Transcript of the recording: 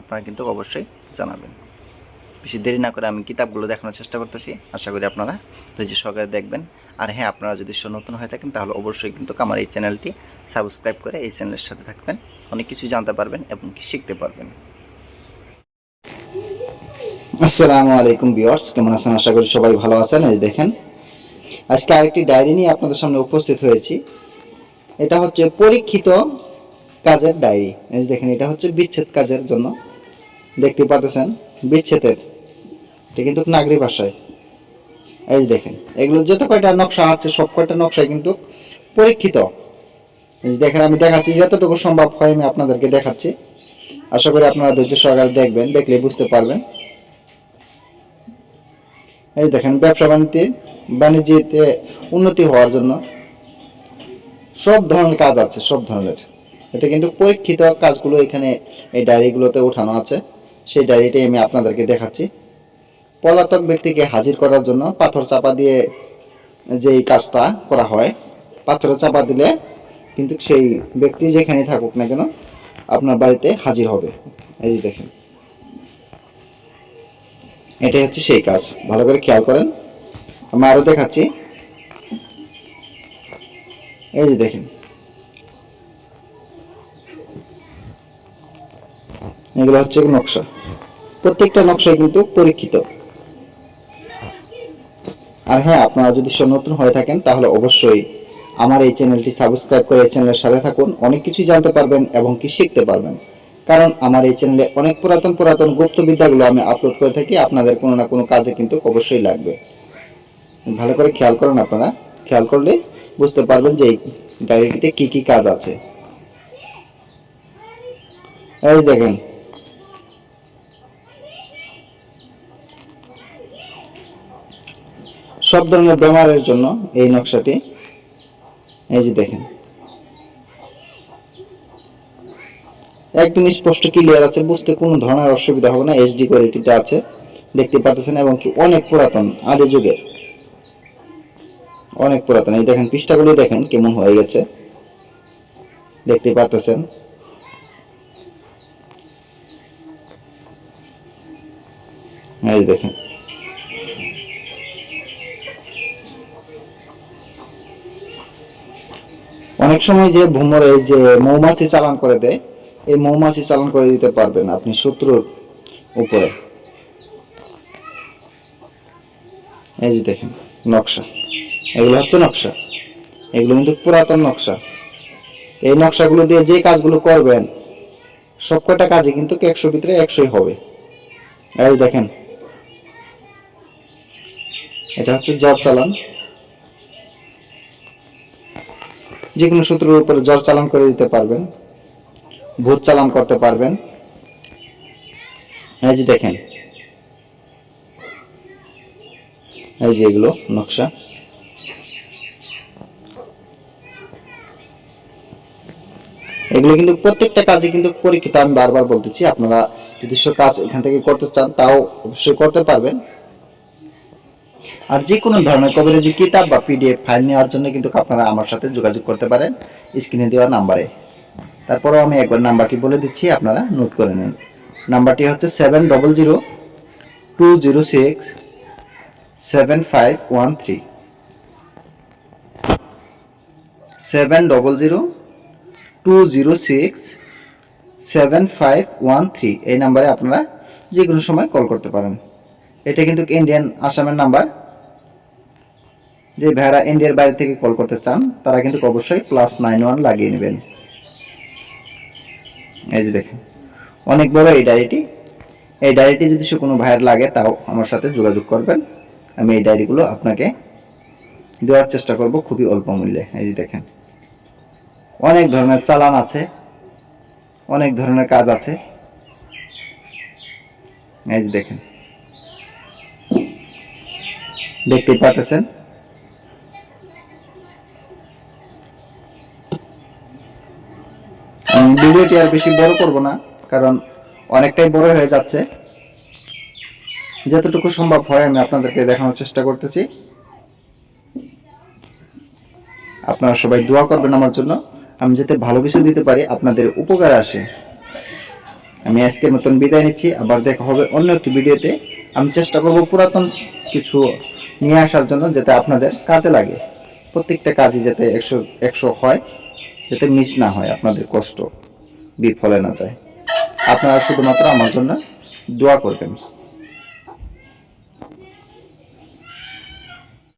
আপনারা কিন্তু অবশ্যই জানাবেন। বেশি দেরি না করে আমি কিতাবগুলো দেখানোর চেষ্টা করতেছি। আশা করি আপনারা ধৈর্য সহকারে দেখবেন। আর হ্যাঁ আপনারা যদি নতুন হয়ে থাকেন, তাহলে অবশ্যই কিন্তু আমার এই চ্যানেলটি সাবস্ক্রাইব করে এই চ্যানেলের সাথে থাকবেন। অনেক কিছু জানতে পারবেন এবং কি শিখতে পারবেন। আসসালামু আলাইকুম বিয়ার্স কেমন আছেন? আশা করি সবাই ভালো আছেন। এই দেখেন, আজকে আরেকটি ডায়েরি নিয়ে আপনাদের সামনে উপস্থিত হয়েছি। এটা হচ্ছে পরীক্ষিত কাজের ডায়েরি এই দেখেন, এটা হচ্ছে বিচ্ছেদ কাজের জন্য। দেখতে পাচ্ছেন বিচ্ছেদের। এটা কিন্তু নাগরিক ভাষায়। এই দেখেন, এগুলো যত কয়টা নকশা আছে, সব কয়টা নকশায় কিন্তু পরীক্ষিত। দেখেন, আমি দেখাচ্ছি, যতটুকু সম্ভব হয় আমি আপনাদেরকে দেখাচ্ছি। আশা করি আপনারা ধৈর্য সহকারে দেখবেন, দেখলে বুঝতে পারবেন। এই দেখেন, ব্যবসা বাণিজ্যে, বাণিজ্যতে উন্নতি হওয়ার জন্য সব ধরনের কাজ আছে, সব ধরনের। এটা কিন্তু পরীক্ষিত কাজগুলো এখানে এই ডায়েরিগুলোতে ওঠানো আছে। সেই ডায়েরিটাই আমি আপনাদেরকে দেখাচ্ছি। পলাতক ব্যক্তিকে হাজির করার জন্য পাথর চাপা দিয়ে যে এই কাজটা করা হয়, পাথরে চাপা দিলে কিন্তু সেই ব্যক্তি যেখানে থাকুক না কেন আপনার বাড়িতে হাজির হবে। এই যে দেখেন। এটাই হচ্ছে সেই কাজ। ভালো করে খেয়াল করেন। আমি আরও দেখাচ্ছি। এই যে দেখেন। এগুলো হচ্ছে নকশা। প্রত্যেকটা নকশাই কিন্তু পরীক্ষিত। আর হ্যাঁ আপনারা যদি নতুন হয়ে থাকেন, তাহলে অবশ্যই আমার এই চ্যানেলটি সাবস্ক্রাইব করে এই চ্যানেলের সাথে থাকুন। অনেক কিছুই জানতে পারবেন এবং কি শিখতে পারবেন। কারণ আমার এই চ্যানেলে অনেক পুরাতন পুরাতন গুপ্ত বিদ্যাগুলো আমি আপলোড করে থাকি। আপনাদের কোনো না কোনো কাজে কিন্তু অবশ্যই লাগবে। ভালো করে খেয়াল করেন আপনারা। খেয়াল করলে বুঝতে পারবেন যে এই ডায়েরিতে কি কি কাজ আছে। এই দেখেন সব ধরনের বেমারের জন্য এই নকশাটি। এই যে দেখেন। একদম স্পষ্ট ক্লিয়ার আছে, বুঝতে কোনো ধরনের অসুবিধা হবে না এইচডি কোয়ালিটিতে আছে, দেখতে পাচ্ছেন এবং কি অনেক পুরাতন, আদি যুগের। অনেক পুরাতন। এই দেখেন, পৃষ্ঠাগুলি দেখেন কেমন হয়ে গেছে। দেখতে পাচ্ছেন এই দেখেন। অনেক সময় যে ভ্রমরে যে মৌমাছি চালান করে দেয়, এই মৌমাছি চালান করে দিতে পারবেন আপনি শত্রুর উপরে। এই যে দেখেন, নকশা। এগুলো হচ্ছে নকশা। এগুলো কিন্তু পুরাতন নকশা। এই নকশাগুলো দিয়ে যে কাজগুলো করবেন সবকটা কাজে কিন্তু একশো ভিতরে একশোই হবে। এই দেখেন, এটা হচ্ছে জব চালান। যে কোনো শত্রুর উপরে জ্বর চালান করে দিতে পারবেন, ভূত চালান করতে পারবেন। এই যে দেখেন, এই যে এগুলো নকশা। এগুলো কিন্তু প্রত্যেকটা কাজে কিন্তু পরীক্ষিত, আমি বারবার বলতেছি, আপনারা যদি কাজ এখান থেকে করতে চান, তাও অবশ্যই করতে পারবেন। আর যে কোনো ধরনের কভারেজ কিতাব বা পিডিএফ ফাইল নেওয়ার জন্য কিন্তু আপনারা আমার সাথে যোগাযোগ করতে পারেন, স্ক্রিনে দেওয়া নাম্বারে। তারপরেও আমি একবার নাম্বারটি বলে দিচ্ছি, আপনারা নোট করে নিন। নাম্বারটি হচ্ছে seven double zero two zero six seven five one three seven double zero two zero six seven five one three এই নাম্বারে আপনারা যে কোনো সময় কল করতে পারেন। এটা কিন্তু ইন্ডিয়ান আসামের নাম্বার যে ভাইরা ইন্ডিয়ার বাইরে থেকে কল করতে চান, তারা কিন্তু অবশ্যই প্লাস নাইন ওয়ান লাগিয়ে নেবেন। এই যে দেখেন, অনেক বড় এই ডায়েরিটি এই ডায়েরিটি যদি সে কোনো ভাইয়ের লাগে, তাও আমার সাথে যোগাযোগ করবেন। আমি এই ডায়েরিগুলো আপনাকে দেওয়ার চেষ্টা করব খুবই অল্প মূল্যে। এই যে দেখেন, অনেক ধরনের চালান আছে, অনেক ধরনের কাজ আছে। এই যে দেখেন, দেখতেই পাচ্ছেন ভিডিওটি আর বেশি বড় করব না, কারণ অনেকটাই বড় হয়ে যাচ্ছে। যতটুকু সম্ভব হয় আমি আপনাদেরকে দেখানোর চেষ্টা করতেছি। আপনারা সবাই দোয়া করবেন আমার জন্য। আমি যাতে ভালো কিছু দিতে পারি, আপনাদের উপকার আসে। আমি আজকের মতন বিদায় নিচ্ছি, আবার দেখা হবে অন্য একটি ভিডিওতে। আমি চেষ্টা করব পুরাতন কিছু নিয়ে আসার জন্য যাতে আপনাদের কাজে লাগে। প্রত্যেকটা কাজই যাতে একশো একশো হয়, যাতে মিস না হয় আপনাদের কষ্ট। বিফলে না যায়। আপনারা শুধুমাত্র আমার জন্য দোয়া করবেন।